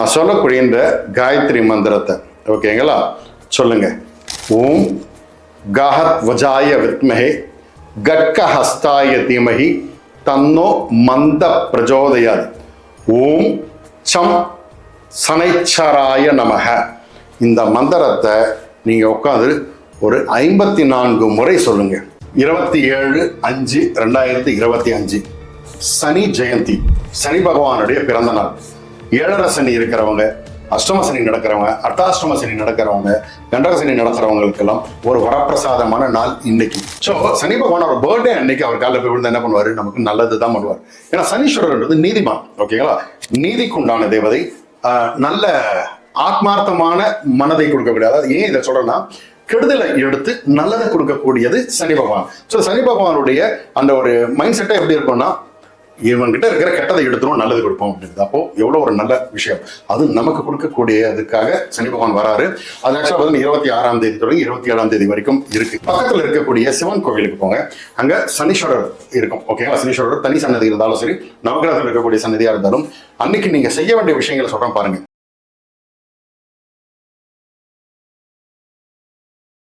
நான் சொல்லக்கூடிய இந்த காயத்ரி மந்திரத்தை ஓகேங்களா? சொல்லுங்க. ஓம் கஹத் வஜாய வித்மஹே கட்க ஹஸ்தாய தீமஹி தன்னோ மந்த பிரஜோதயாது. ஓம் சம் சனைச்சராய நமக இந்த மந்திரத்தை நீங்கள் உட்காந்து ஒரு ஐம்பத்தி நான்கு முறை சொல்லுங்க. இருபத்தி ஏழு அஞ்சு ரெண்டாயிரத்தி இருபத்தி அஞ்சு. சனி ஜெயந்தி சனி பகவானுடைய பிறந்த நாள் ஏழரை சனி இருக்கிறவங்க அஷ்டம சனி நடக்கிறவங்க அர்த்தாஷ்டம சனி நடக்கிறவங்க கண்டக சனி நடக்கிறவங்களுக்கெல்லாம் ஒரு வரப்பிரசாதமான நாள் இன்னைக்கு. ஸோ சனி பகவானோட பர்த்டே அன்னைக்கு அவர் காலையில் போய் விழுந்து என்ன பண்ணுவார்? நமக்கு நல்லது தான் பண்ணுவார். ஏன்னா சனீஸ்வரர்ன்றது நீதிமான் ஓகேங்களா நீதிக்கு உண்டான தேவதை நல்ல ஆத்மார்த்தமான மனதை கொடுக்கக்கூடிய அதாவது ஏன் இதை சொல்றேன்னா கெடுதலை எடுத்து நல்லதை கொடுக்கக்கூடியது சனி பகவான். ஸோ சனி பகவானுடைய அந்த ஒரு மைண்ட் செட்டை எப்படி இருக்கும்னா இவங்கிட்ட இருக்கிற கெட்டதை எடுத்துரும் நல்லது கொடுப்போம் அப்படின்றது. அப்போ எவ்வளோ ஒரு நல்ல விஷயம். அது நமக்கு கொடுக்கக்கூடியதுக்காக சனி பகவான் வராரு. அது ஆக்சுவலாக வந்து இருபத்தி ஆறாம் தேதி தொடங்கி இருபத்தி ஏழாம் தேதி வரைக்கும் இருக்கு. பக்கத்தில் இருக்கக்கூடிய சிவன் கோவிலுக்கு போங்க. அங்கே சனீஸ்வரர் இருக்கும். ஓகேங்களா சனீஸ்வரர் தனி சன்னதி இருந்தாலும் சரி நவகிரகத்தில் இருக்கக்கூடிய சன்னதியாக இருந்தாலும் அன்னைக்கு நீங்கள் செய்ய வேண்டிய விஷயங்களை சொல்கிறேன் பாருங்க.